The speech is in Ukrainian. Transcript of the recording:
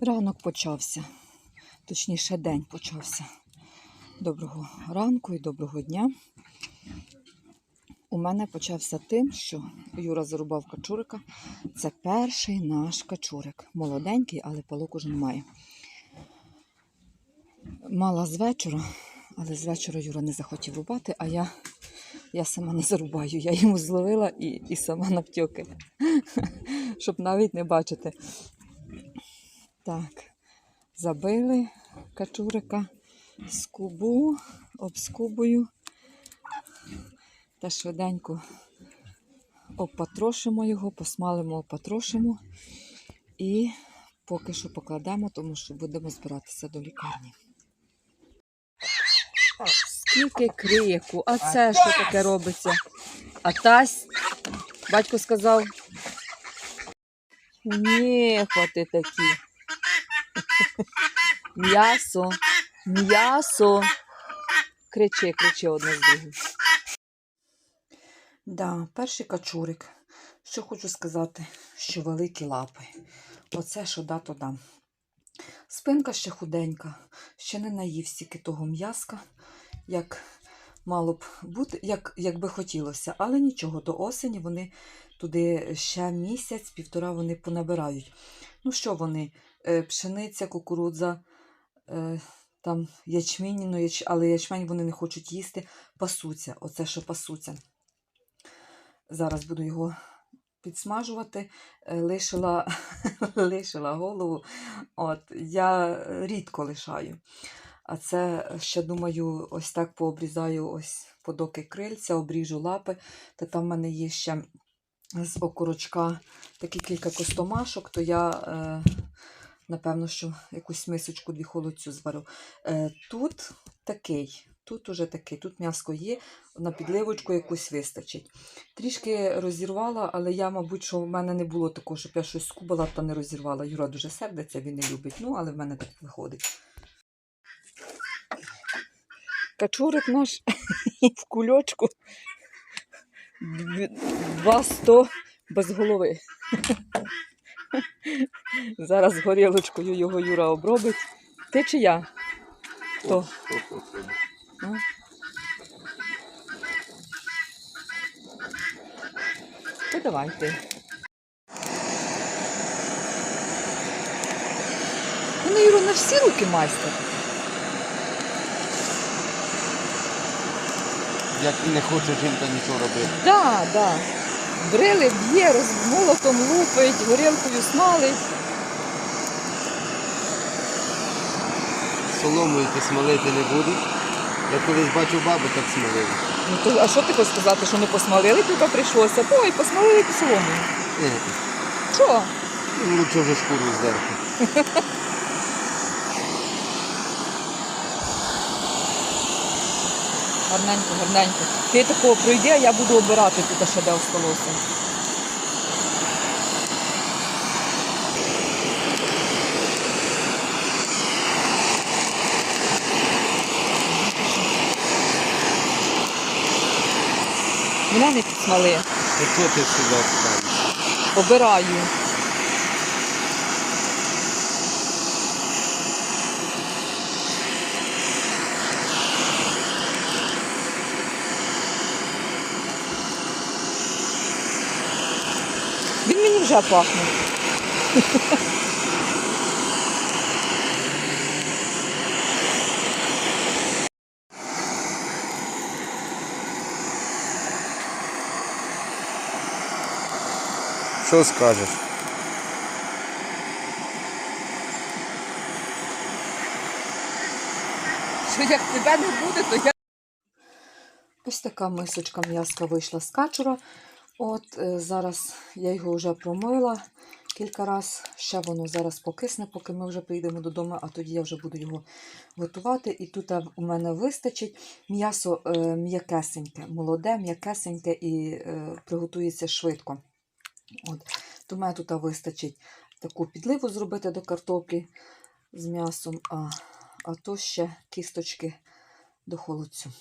Ранок почався, точніше, день почався. Доброго ранку і доброго дня. У мене почався тим, що Юра зарубав качурика. Це перший наш качурик. Молоденький, але палок уже немає. Мала з вечора, але з вечора Юра не захотів рубати, а я, я сама не зарубаю. Я йому зловила і, і сама навтьоки, щоб навіть не бачити. Так, забили качурика, скубу, обскубую та швиденько обпатрошимо його, посмалимо, обпатрошимо і поки що покладемо, тому що будемо збиратися до лікарні. Скільки крику, а це що таке робиться? А тась, батько сказав, ні, хвати такі. М'ясо, м'ясо. Кричи, кричи одне з другим. Да, перший качурик. Що хочу сказати, що великі лапи. Оце що да, то дам. Спинка ще худенька, ще не наїв стільки того м'яска, як мало б бути, як, як би хотілося. Але нічого, до осені вони туди ще місяць, півтора вони понабирають. Ну що вони? Е, Пшениця, кукурудза, е, там ячмінь, ну, яч... але ячмень вони не хочуть їсти, пасуться. Оце що пасуться. Зараз буду його підсмажувати. Е, Лишила, лишила голову. От, я рідко лишаю. А це ще думаю, ось так пообрізаю ось подоки крильця, обріжу лапи. Та там в мене є ще з окорочка такі кілька костомашок, то я, е, напевно, що якусь мисочку дві холодцю зварю. Е, тут такий. Тут уже такий, тут м'яско є, на підливочку якусь вистачить. Трішки розірвала, але я, мабуть, що в мене не було такого, щоб я щось скубала та не розірвала. Юра дуже сердиться, він не любить. Ну, але в мене так виходить. Качурик наш в кульочку. Два сто без голови. Зараз горілочкою його Юра обробить. Ти чи я? Хто? Ну. То давайте. Ну, Юро, на всі руки майстер. Як не хоче жінка нічого робити. Да, да. Брили, б'є, молотом лупить, горілкою смалить. Соломою ти смолити не будеш. Я колись бачив бабу, так смолили. Ну, то, а що ти хочеш сказати, що не посмалили, тільки прийшлося? Ой, посмалили по соломою. Ні, Що? ну, лучше вже шкуру здерти. Гарненько, гарненько. Ти такого пройди, а я буду обирати тут ще де осталося. Мене не підсмали. Ти сюди ставиш? Обираю. Він мені вже пахне. Що скажеш? Що як тебе не буде, то я. Ось така мисочка м'яска вийшла з качура. От е, зараз я його вже промила кілька разів. Ще воно зараз покисне, поки ми вже прийдемо додому, а тоді я вже буду його готувати. І тут е, у мене вистачить м'ясо е, м'якесеньке, молоде, м'якесеньке і приготується швидко. От. То мене тут вистачить таку підливу зробити до картоплі з м'ясом, а, а то ще кісточки до холодцю.